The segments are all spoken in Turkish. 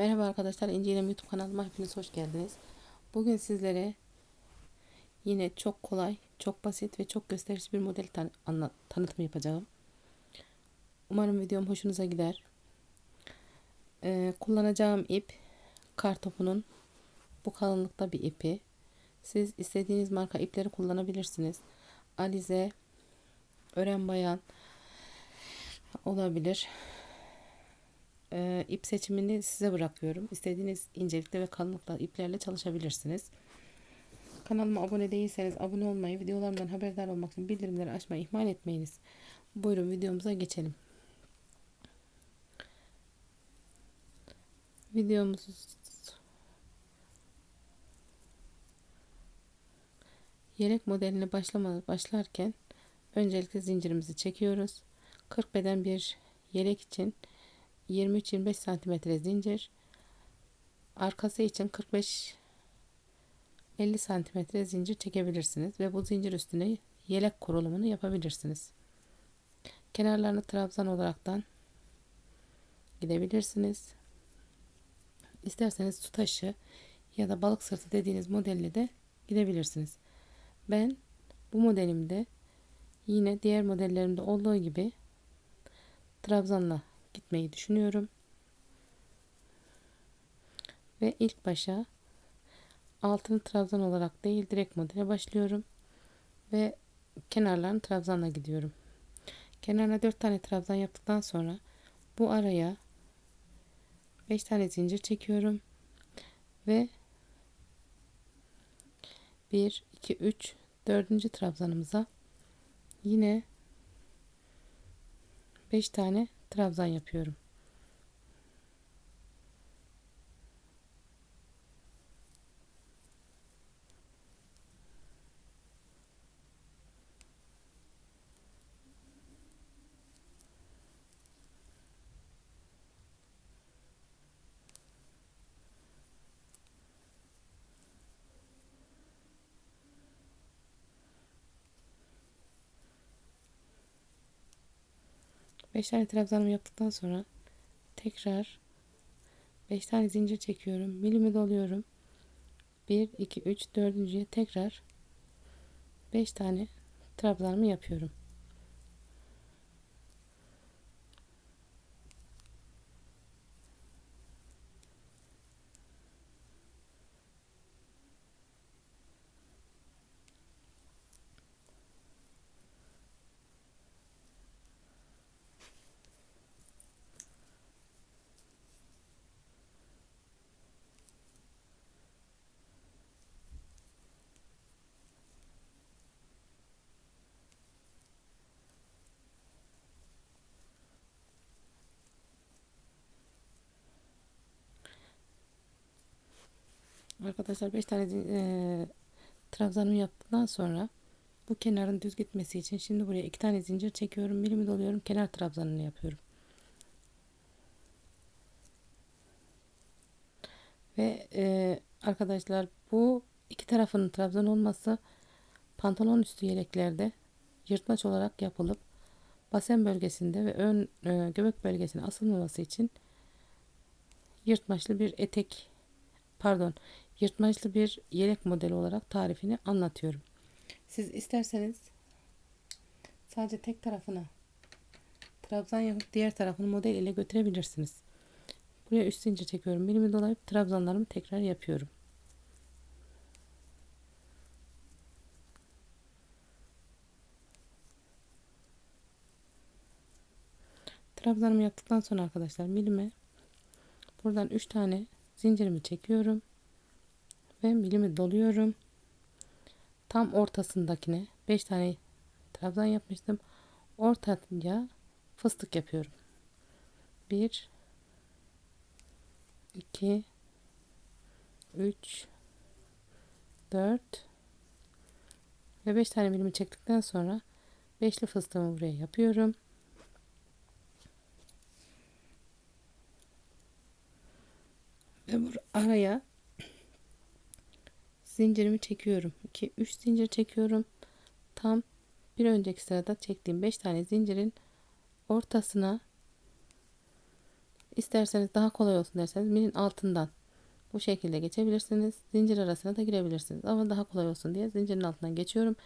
Merhaba arkadaşlar, İnci YouTube kanalıma hepiniz hoş geldiniz. Bugün sizlere yine çok kolay, çok basit ve çok gösterişli bir model tan tanıtımı yapacağım. Umarım videom hoşunuza gider. Ee, kullanacağım ip kar topunun bu kalınlıkta bir ipi. Siz istediğiniz marka ipleri kullanabilirsiniz. Alize, Ören Bayan olabilir e, ip seçimini size bırakıyorum. İstediğiniz incelikte ve kalınlıkta iplerle çalışabilirsiniz. Kanalıma abone değilseniz abone olmayı, videolarımdan haberdar olmak için bildirimleri açmayı ihmal etmeyiniz. Buyurun videomuza geçelim. Videomuz yelek modeline başlama, başlarken öncelikle zincirimizi çekiyoruz. 40 beden bir yelek için 23-25 santimetre zincir. Arkası için 45 50 santimetre zincir çekebilirsiniz ve bu zincir üstüne yelek kurulumunu yapabilirsiniz. Kenarlarını trabzan olaraktan gidebilirsiniz. İsterseniz su taşı ya da balık sırtı dediğiniz modelle de gidebilirsiniz. Ben bu modelimde yine diğer modellerimde olduğu gibi trabzanla gitmeyi düşünüyorum. Ve ilk başa altını trabzan olarak değil direkt modele başlıyorum. Ve kenarlarını trabzanla gidiyorum. Kenarına 4 tane trabzan yaptıktan sonra bu araya 5 tane zincir çekiyorum. Ve 1, 2, 3, 4. trabzanımıza yine 5 tane trabzan yapıyorum. Beş tane trabzanımı yaptıktan sonra tekrar 5 tane zincir çekiyorum. Milimi doluyorum. 1, 2, 3, 4. tekrar 5 tane trabzanımı yapıyorum. Arkadaşlar 5 tane e, trabzanımı yaptıktan sonra bu kenarın düz gitmesi için şimdi buraya 2 tane zincir çekiyorum. Milimi doluyorum. Kenar trabzanını yapıyorum. Ve e, arkadaşlar bu iki tarafının trabzan olması pantolon üstü yeleklerde yırtmaç olarak yapılıp basen bölgesinde ve ön e, göbek bölgesine asılmaması için yırtmaçlı bir etek pardon yırtmaçlı bir yelek modeli olarak tarifini anlatıyorum. Siz isterseniz sadece tek tarafına trabzan yapıp diğer tarafını model ile götürebilirsiniz. Buraya üst zincir çekiyorum. Bilimi dolayıp trabzanlarımı tekrar yapıyorum. Trabzanımı yaptıktan sonra arkadaşlar milime buradan 3 tane zincirimi çekiyorum ve milimi doluyorum. Tam ortasındakine 5 tane trabzan yapmıştım. Ortaya fıstık yapıyorum. 1 2 3 4 ve 5 tane milimi çektikten sonra beşli fıstığımı buraya yapıyorum. Ve bu araya zincirimi çekiyorum. 2 3 zincir çekiyorum. Tam bir önceki sırada çektiğim 5 tane zincirin ortasına isterseniz daha kolay olsun derseniz milin altından bu şekilde geçebilirsiniz. Zincir arasına da girebilirsiniz. Ama daha kolay olsun diye zincirin altından geçiyorum.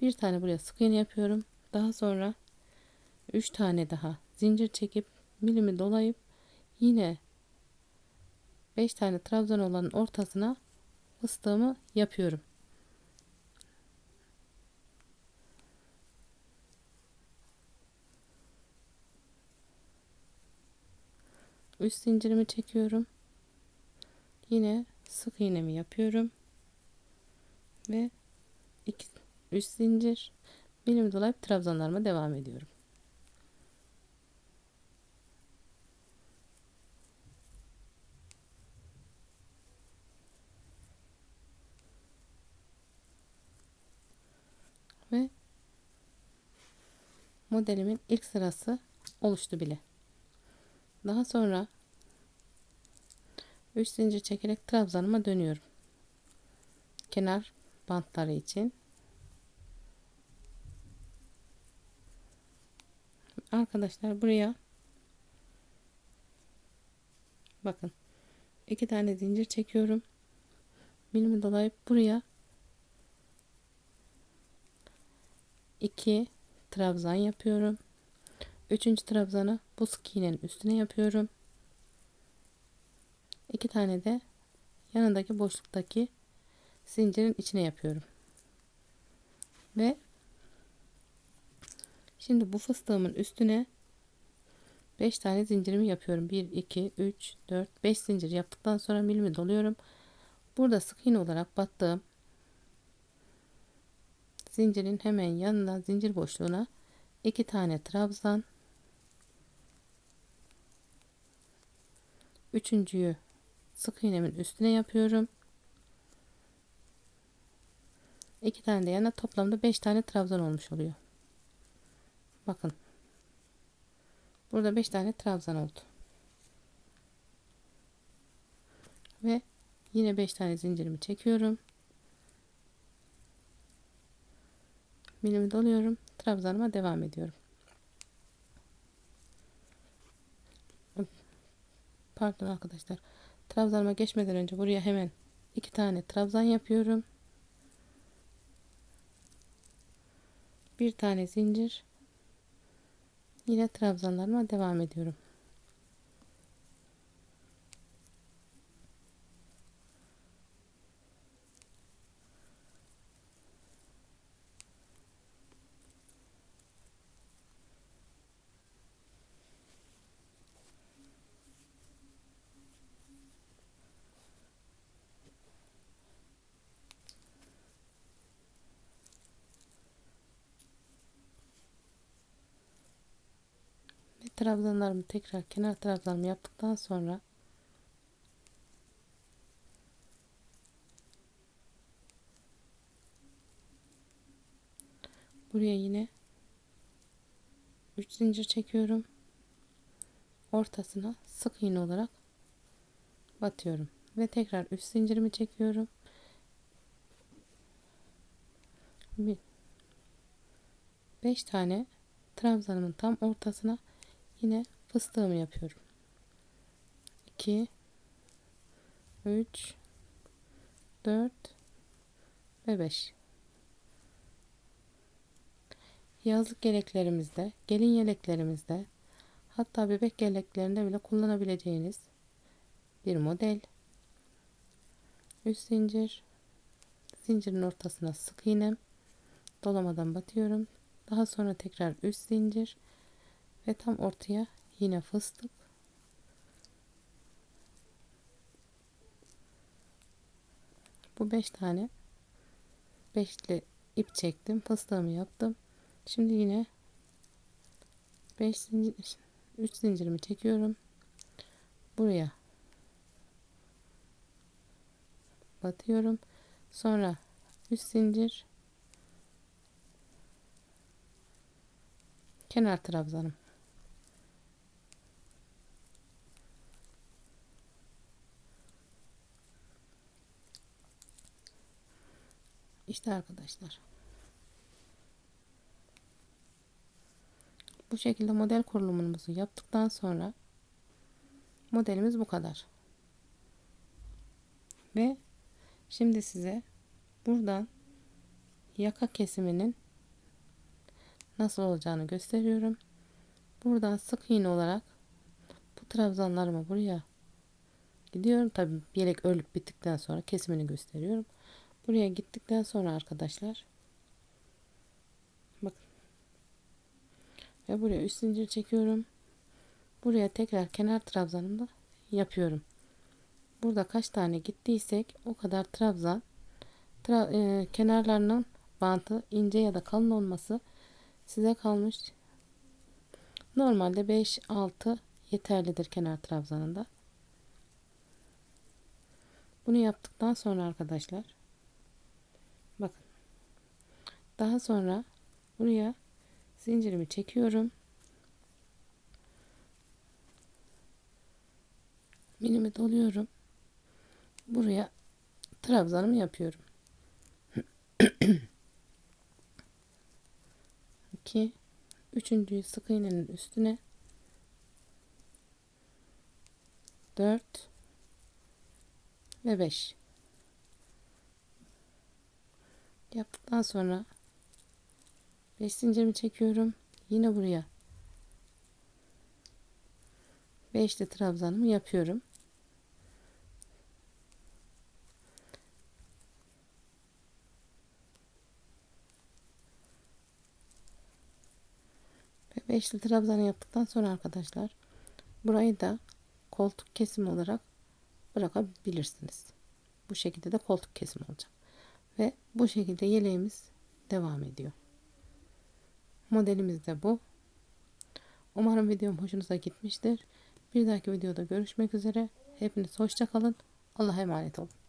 Bir tane buraya sık iğne yapıyorum. Daha sonra 3 tane daha zincir çekip milimi dolayıp yine 5 tane trabzan olanın ortasına fıstığımı yapıyorum. Üst zincirimi çekiyorum. Yine sık iğnemi yapıyorum. Ve iki üst zincir bilimi dolayıp trabzanlarıma devam ediyorum. Ve modelimin ilk sırası oluştu bile. Daha sonra 3 zincir çekerek trabzanıma dönüyorum. Kenar bantları için. Arkadaşlar buraya bakın iki tane zincir çekiyorum. Bilimi dolayıp buraya iki trabzan yapıyorum. Üçüncü trabzanı bu sık iğnenin üstüne yapıyorum. İki tane de yanındaki boşluktaki zincirin içine yapıyorum. Ve şimdi bu fıstığımın üstüne 5 tane zincirimi yapıyorum. 1 2 3 4 5 zincir yaptıktan sonra milimi doluyorum. Burada sık iğne olarak battığım zincirin hemen yanına zincir boşluğuna 2 tane trabzan üçüncüyü sık iğnemin üstüne yapıyorum. İki tane de yana toplamda beş tane trabzan olmuş oluyor. Bakın. Burada beş tane trabzan oldu. Ve yine beş tane zincirimi çekiyorum. Milimi doluyorum. Trabzanıma devam ediyorum. Pardon arkadaşlar. Trabzanıma geçmeden önce buraya hemen iki tane trabzan yapıyorum. Bir tane zincir. Yine trabzanlarıma devam ediyorum. Trabzanlarımı tekrar kenar trabzanımı yaptıktan sonra buraya yine 3 zincir çekiyorum. Ortasına sık iğne olarak batıyorum ve tekrar 3 zincirimi çekiyorum. Bir 5 tane trabzanımın tam ortasına yine fıstığımı yapıyorum. 2 3 4 ve 5 yazlık yeleklerimizde gelin yeleklerimizde hatta bebek yeleklerinde bile kullanabileceğiniz bir model. Üst zincir zincirin ortasına sık iğnem. Dolamadan batıyorum. Daha sonra tekrar üst zincir ve tam ortaya yine fıstık. Bu beş tane beşli ip çektim fıstığımı yaptım. Şimdi yine 5 zincir 3 zincirimi çekiyorum. Buraya batıyorum. Sonra üst zincir. Kenar trabzanım İşte arkadaşlar. Bu şekilde model kurulumumuzu yaptıktan sonra Modelimiz bu kadar. Ve şimdi size buradan yaka kesiminin nasıl olacağını gösteriyorum. Buradan sık iğne olarak bu trabzanlarımı buraya gidiyorum. Tabi yelek örülüp bittikten sonra kesimini gösteriyorum. Buraya gittikten sonra arkadaşlar bakın ve buraya üst zincir çekiyorum. Buraya tekrar kenar trabzanımda yapıyorum. Burada kaç tane gittiysek o kadar trabzan tra e, kenarlarının bantı ince ya da kalın olması size kalmış. Normalde 5-6 yeterlidir kenar trabzanında. Bunu yaptıktan sonra arkadaşlar bakın daha sonra buraya zincirimi çekiyorum. Minimi doluyorum. Buraya trabzanımı yapıyorum. 2 üçüncüyü sık iğnenin üstüne 4 ve 5 yaptıktan sonra 5 zincirimi çekiyorum yine buraya 5'li trabzanımı yapıyorum ve 5'li trabzanı yaptıktan sonra arkadaşlar burayı da koltuk kesimi olarak bırakabilirsiniz. Bu şekilde de koltuk kesimi olacak. Ve bu şekilde yeleğimiz devam ediyor. Modelimiz de bu. Umarım videom hoşunuza gitmiştir. Bir dahaki videoda görüşmek üzere. Hepiniz hoşça kalın. Allah'a emanet olun.